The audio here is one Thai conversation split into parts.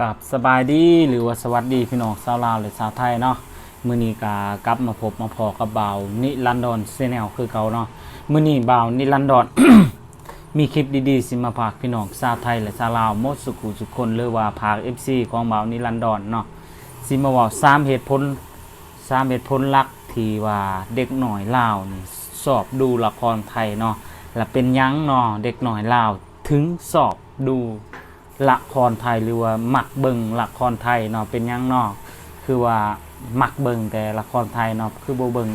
กับสบายดีหรือว่าสวัสดีพี่น้องชาวลาวหรือชาวไทยเนาะมื้อนี้ก็กลับมาพบมาพอกับบ่าวนิลันดอนเซแนลคือเก่าเนาะมื้อนี้บ่าวนิลันดอนมีคลิปดีๆสิมาฝากพี่น้องชาวไทยและชาวลาวหมดสุขุสุขคนหรือว่าภาค FC ของบ่าวนิลันดอนเนาะสิมาเว้าสามเหตุผลสามเหตุผลหลักที่ว่าเด็กหน่อยลาวนี่สอบดูละครไทยเนาะและเป็นยังเนาะเด็กหน่อยลาวถึงสอบดู ละครไทยหรือว่าหมักเบิงละครไทยเนาะเป็นยังนาะคือว่าหมักเบิงแต่ละครไทยเนาะคือบ่เบิง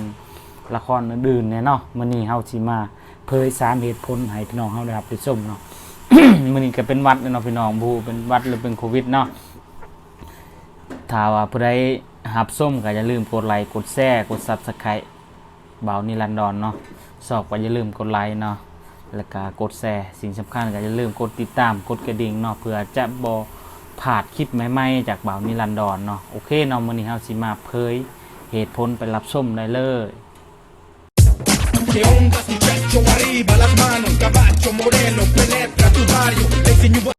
ละครอื่นๆเนี่ยเนาะมื้อนี้เฮาสิมาเผยสามเหตุผลให้พี่น้องเฮาได้รับได้ชมเนาะมื้อนี้ก็เป็นวัดเนาะพี่น้องบ่เป็นวัดหรือเป็นโควิดเนาะถ้าว่าผู้ใดรับชมก็อย่าลืมกดไลค์กดแชร์กด Subscribe บ่าวนิรันดรเนาะสอบก็อย่าลืมกดไลค์เนาะ แล้วก็กดแชร์สิ่งสำคัญก็อย่าลืมกดติดตามกดกระดิ่งเนาะเพื่อจะบ่ผ่าดคลิปใหม่ๆจากบ่าวนิรันดรเนาะโอเคเนาะมื้อนี้เฮาสิมาเผยเหตุผลไปรับชมได้เลย Che onda si petto arriba la manos Caballo moreno penetra tu barrio e se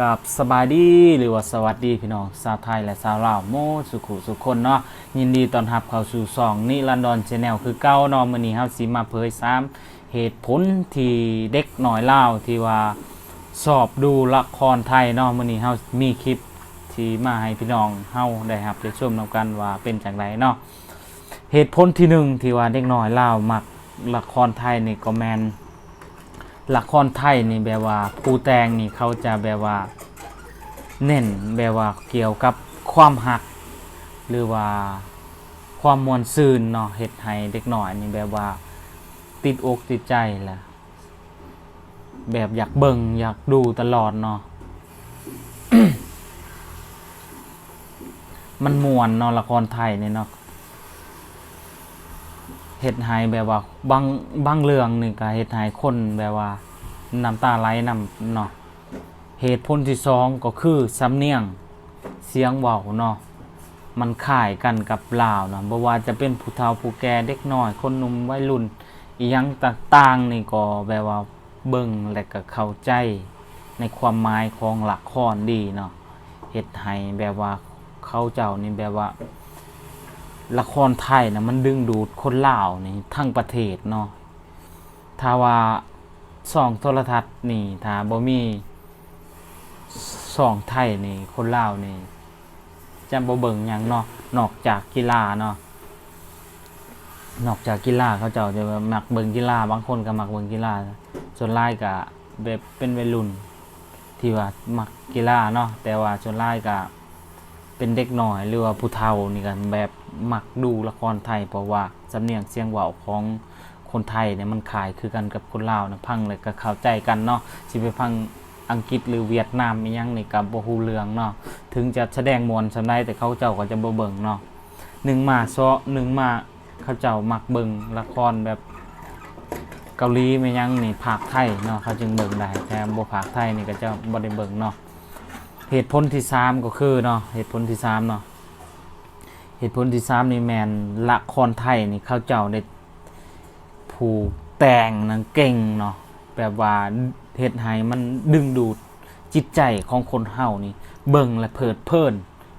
กับสบายดีหรือว่าสวัสดีพี่น้องชาวไทยและชาวลาวโมสุขุสุขคนเนาะยินดีต้อนรับเข้าสู่ช่องนิรันดรชาแนลคือเก้าเนาะมื้อนี้เฮาสิมาเผยซ้ำ เหตุผลที่เด็กหน้อยเล่าที่ว่าสอบดูละครไทยเนาะมื้อนี้เฮามีคลิปที่มาให้พี่น้องเฮาได้รับได้ชมนํกันว่าเป็นจังไดเนาะเหตุผลที่หนึ่งที่ว่าเด็กน้อยเล่ามักละครไทยนี่ก็แมนละครไทยนี่แบบว่าผู้แต่งนี่เขาจะแบบว่าเน้นแบบว่าเกี่ยวกับความหัก หรือว่าความมวลซื่นเนาะเฮ็ดให้เด็กน้อยนี่แบบว่า ติดอกติดใจแหละแบบอยากเบิ่งอยากดูตลอดเนาะมันมวนเนาะละครไทยนี่เนาะเฮ็ดให้แบบว่าบางบางเรื่องนี่ก็เฮ็ดให้คนแบบว่าน้ำตาไหลน้ำเนาะเหตุผลที่สองก็คือสำเนียงเสียงเว้าเนาะมันคล้ายกันกับลาวเนาะบ่ว่าจะเป็นผู้เฒ่าผู้แก่เด็กน้อย คนหนุ่มวัยรุ่น อีหยังต่างๆนี่ก็แบบว่าเบิ่งและก็เข้าใจในความหมายของหละครดีเนาะเฮ็ดให้แบบว่าเขาเจ้านี่แบบว่าละครไทยนะมันดึงดูดคนลาวนี่ทั้งประเทศเนาะถ้าว่าสองโทรทัศน์นี่ถ้าบ่มีสองไทยนี่คนลาวนี่จะบ่เบิ่งหยังเนาะนอกจากกีฬาเนาะ นอกจากกีฬาเขาเจ้าจะมักเบิ่งกีฬาบางคนก็มักเบิ่งกีฬาส่วนหลายก็แบบเป็นวัยรุ่น ที่ว่ามักกีฬาเนาะแต่ว่าส่วนหลายก็เป็นเด็กน้อยหรือว่าผู้เฒ่านี่กันแบบมักดูละครไทยเพราะว่าสำเนียงเสียงเว้าของคนไทยเนี่ยมันขายคือกันกับคนลาวนะพังเลยก็เข้าใจกันเนาะสิไปพังอังกฤษหรือเวียดนามอีหยังนี่ก็บ่ฮู้เรื่องเนาะถึงจะแสดงมวลสำได้แต่เขาเจ้าก็จะบ่เบิ่งเนาะหนึ่งมาซ้อหนึ่งมา เขาเจ้ามักเบิงละครแบบเกาหลีไม่ยังนี่ภาคไทยเนาะเขาจึงเบิงได้แต่บ่ภาคไทยนี่ก็จะบ่ได้เบิงเนาะเหตุผลที่สามก็คือเนาะเหตุผลที่สามเนาะเหตุผลที่สามนี่แมนละครไทยนี่เขาเจ้าได้ผูกแต่งนังเก่งเนาะแบบว่าเฮ็ดให้มันดึงดูดจิตใจของคนเฮานี่ เบิ่งและเพลิดเพลิน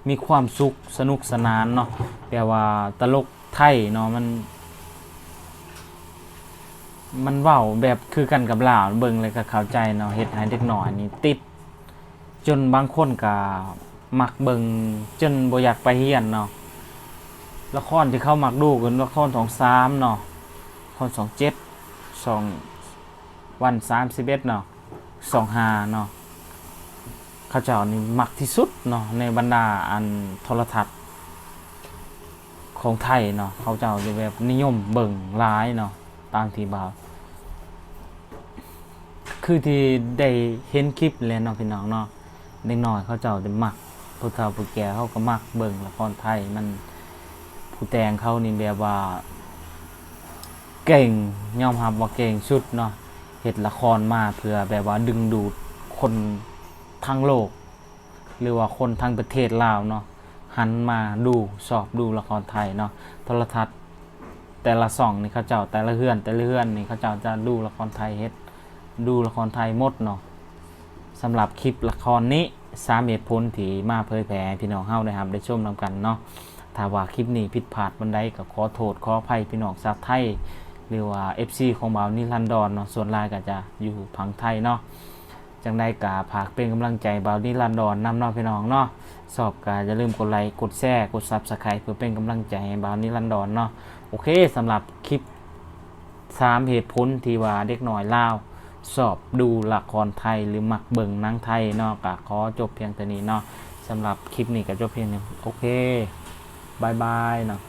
มีความสุขสนุกสนานเนาะแปลว่าตลก ไทยเนาะมัน มันเว้าแบบคือกันกับลาวเบิ่งเลยก็เข้าใจเนาะเฮ็ดให้เด็กน้อยนี่ติด จนบางคนก็มักเบิ่งจนบ่อยากไปเรียนเนาะละครที่เข้ามักดูกันละครของ3เนาะละคร27 2วัน31เนาะ25เนาะเขาเจ้านี่มักที่สุดเนาะในบรรดาอันโทรทัศน์ ของไทยเนาะเขาเจ้าจะแบบนิยมเบิ่งหลายเนาะตามที่บ่าวคือที่ได้เห็นคลิปแล้วเนาะพี่น้องเนาะเด็กน้อยเขาเจ้าจะมักผู้เฒ่าผู้แก่เขาก็มักเบิ่งละครไทยมันผู้แต่งเขานี่แบบว่า เก่งยอมรับว่าเก่งสุดเนาะเฮ็ดละครมาเพื่อแบบว่าดึงดูดคนทั้งโลก หรือว่าคนทั้งประเทศลาวเนาะ หันมาดูสอบดูละครไทยเนาะโทรทัศน์แต่ละส่องนี่เขาเจ้าแต่ละเฮือน แต่ละเฮือนนี่เขาเจ้าจะดูละครไทยเฮ็ดดูละครไทยหมดเนาะสำหรับคลิปละครนี้สามเหตุผลที่มาเผยแพร่พี่น้องเฮาได้ครับได้ชมนำกันเนาะถ้าว่าคลิปนี้ผิดพลาดบันไดก็ขอโทษขออภัยพี่น้องชาวไทยหรือว่า FC ของบ่าวนิรันดรเนาะส่วนลายก็จะอยู่พังไทยเนาะ จังได้กาผากเป็นกำลังใจบ่าวนิรันดรนำเนาะพี่น้องเนาะสอบก็อย่าลืมกดไลค์กดแชร์กด Subscribe เพื่อเป็นกำลังใจให้บ่าวนิรันดรเนาะโอเคสำหรับคลิปสามเหตุผลที่ว่าเด็กหน่อยลาวสอบดูละครไทยหรือมักเบิ่งนังไทยเนาะก็ขอจบเพียงเท่านี้เนาะสำหรับคลิปนี้ก็จบเพียงนี้โอเคบายบายเนาะ